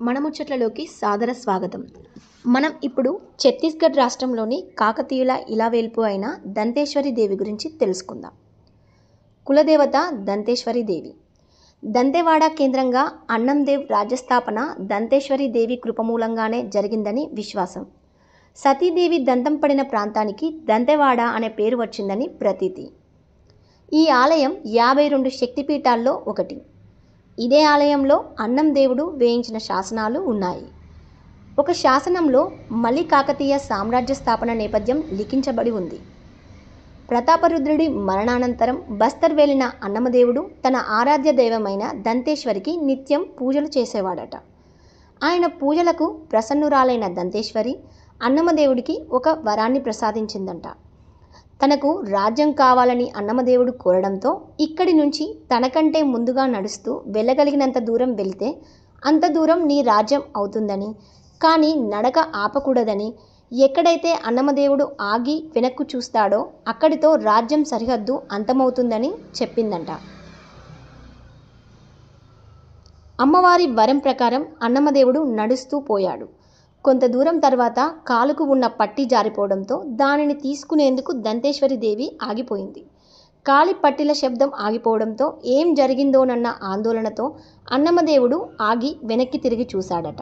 మనముచ్చట్లలోకి సాదర స్వాగతం. మనం ఇప్పుడు ఛత్తీస్గఢ్ రాష్ట్రంలోని కాకతీయుల ఇలవేల్పు అయిన దంతేశ్వరి దేవి గురించి తెలుసుకుందాం. కులదేవత దంతేశ్వరి దేవి. దంతేవాడ కేంద్రంగా అన్నందేవ్ రాజ్యస్థాపన దంతేశ్వరి దేవి కృపమూలంగానే జరిగిందని విశ్వాసం. సతీదేవి దంతం పడిన ప్రాంతానికి దంతేవాడ అనే పేరు వచ్చిందని ప్రతీతి. ఈ ఆలయం యాభై రెండు శక్తిపీఠాల్లో ఒకటి. ఇదే ఆలయంలో అన్నం దేవుడు వేయించిన శాసనాలు ఉన్నాయి. ఒక శాసనంలో మలి కాకతీయ సామ్రాజ్య స్థాపన నేపథ్యం లిఖించబడి ఉంది. ప్రతాపరుద్రుడి మరణానంతరం బస్తర్ వెళ్ళిన అన్నమదేవుడు తన ఆరాధ్య దైవమైన దంతేశ్వరికి నిత్యం పూజలు చేసేవాడట. ఆయన పూజలకు ప్రసన్నురాలైన దంతేశ్వరి అన్నమదేవుడికి ఒక వరాన్ని ప్రసాదించిందంట. తనకు రాజ్యం కావాలని అన్నమదేవుడు కోరడంతో ఇక్కడి నుంచి తనకంటే ముందుగా నడుస్తూ వెళ్ళగలిగినంత దూరం వెళితే అంత దూరం నీ రాజ్యం అవుతుందని. కానీ నడక ఆపకూడదని. ఎక్కడైతే అన్నమదేవుడు ఆగి వెనక్కు చూస్తాడో అక్కడితో రాజ్యం సరిహద్దు అంతమవుతుందని చెప్పిందంట. అమ్మవారి వరం ప్రకారం అన్నమదేవుడు నడుస్తూ పోయాడు. కొంత దూరం తర్వాత కాలుకు ఉన్న పట్టి జారిపోవడంతో దానిని తీసుకునేందుకు దంతేశ్వరి దేవి ఆగిపోయింది. కాలి పట్టిల శబ్దం ఆగిపోవడంతో ఏం జరిగిందోనన్న ఆందోళనతో అన్నమదేవుడు ఆగి వెనక్కి తిరిగి చూశాడట.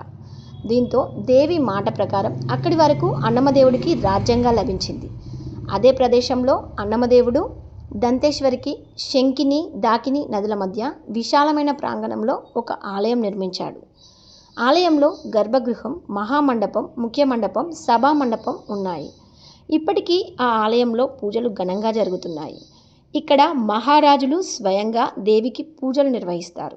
దీంతో దేవి మాట ప్రకారం అక్కడి వరకు అన్నమదేవుడికి రాజ్యంగా లభించింది. అదే ప్రదేశంలో అన్నమదేవుడు దంతేశ్వరికి శంకిని దాకిని నదుల మధ్య విశాలమైన ప్రాంగణంలో ఒక ఆలయం నిర్మించాడు. ఆలయంలో గర్భగృహం మహామండపం ముఖ్య మండపం సభా మండపం ఉన్నాయి. ఇప్పటికీ ఆ ఆలయంలో పూజలు ఘనంగా జరుగుతున్నాయి. ఇక్కడ మహారాజులు స్వయంగా దేవికి పూజలు నిర్వహిస్తారు.